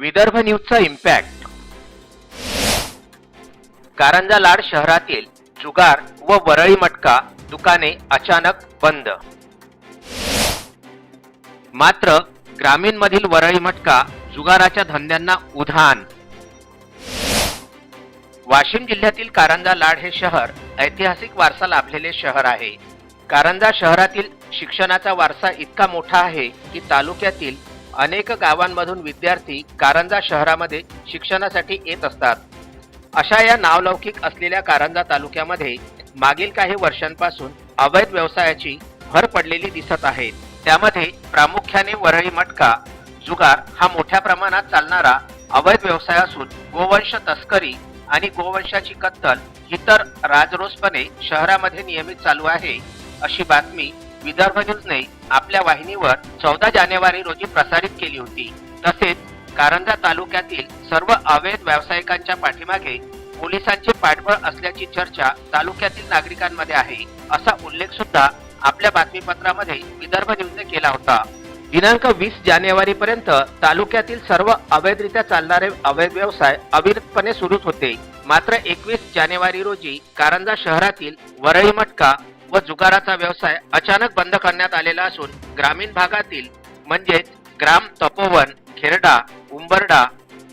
विदर्भ न्यूजचा इम्पॅक्ट कारंजा लाड शहरातील जुगार व वरळी मटका दुकाने अचानक बंद. मात्र ग्रामीण मधील वरळी मटका जुगाराच्या धंद्यांना उधाण. वाशिम जिल्ह्यातील कारंजा लाड हे शहर ऐतिहासिक वारसा लाभलेले शहर आहे. कारंजा शहरातील शिक्षणाचा वारसा इतका मोठा आहे की तालुक्यातील अनेक गावांमधून विद्यार्थी कारंजा शहरामध्ये शिक्षणासाठी येत असतात. अशा या नावलौकिक असलेल्या कारंजा तालुक्यामध्ये मागील काही वर्षांपासून अवैध व्यवसायाची भर पडलेली दिसत आहे. त्यामध्ये प्रामुख्याने वरळी मटका जुगार हा मोठ्या प्रमाणात चालणारा अवैध व्यवसाय असून गोवंश तस्करी आणि गोवंशाची कत्तल ही तर राजरोसपणे शहरामध्ये नियमित चालू आहे अशी बातमी विदर्भ न्यूजने आपल्या वाहिनीवर चौदा जानेवारी रोजी प्रसारित केली होती. तसेच कारंजा तालुक्यातील सर्व अवैध व्यावसायिकांच्या पाठीमागे पोलिसांचे पाठबळ असल्याची चर्चा तालुक्यातील नागरिकांमध्ये आहे असा उल्लेख सुद्धा आपल्या बातमीपत्रामध्ये विदर्भ न्यूजने केला होता. दिनांक वीस जानेवारी पर्यंत तालुक्यातील सर्व अवैधरित्या चालणारे अवैध व्यवसाय अविरतपणे सुरूच होते. मात्र एकवीस जानेवारी रोजी कारंजा शहरातील वरळी मटका व जुगाराचा व्यवसाय अचानक बंद करण्यात आलेला असून ग्रामीण भागातील म्हणजेच ग्राम तपोवन खेरडा उंबरडा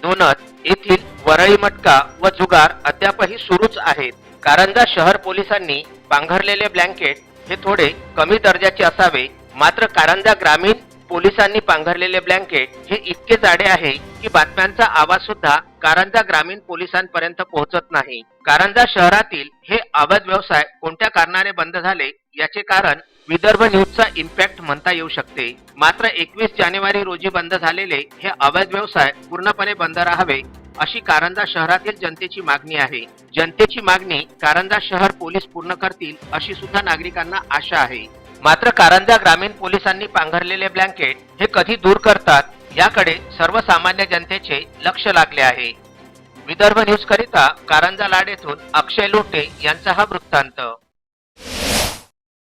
दोनत येथील वरळी मटका व जुगार अद्यापही सुरूच आहेत. कारंजा शहर पोलिसांनी पांघरलेले ब्लँकेट हे थोडे कमी दर्जाचे असावे. मात्र कारंजा ग्रामीण पोलिसांनी पांघरलेले ब्लँकेट हे इतके जाडे आहे की बातम्यांचा आवाज सुद्धा कारंजा ग्रामीण पोलिसांपर्यंत पोहोचत नाही. कारंजा शहरातील हे अवैध व्यवसाय कोणत्या कारणाने बंद झाले याचे कारण विदर्भ न्यूजचा इम्पॅक्ट म्हणता येऊ शकते. मात्र एकवीस जानेवारी रोजी बंद झालेले हे अवैध व्यवसाय पूर्णपणे बंद राहावे अशी कारंजा शहरातील जनतेची मागणी आहे. जनतेची मागणी कारंजा शहर पोलीस पूर्ण करतील अशी सुद्धा नागरिकांना आशा आहे. मात्र कारंजा ग्रामीण पोलिसांनी पांघरलेले ब्लँकेट हे कधी दूर करतात? याकडे सर्वसामान्य जनतेचे लक्ष लागले आहे. विदर्भ न्यूज करिता कारंजा लाड येथून अक्षय लोटे यांचा हा वृत्तांत.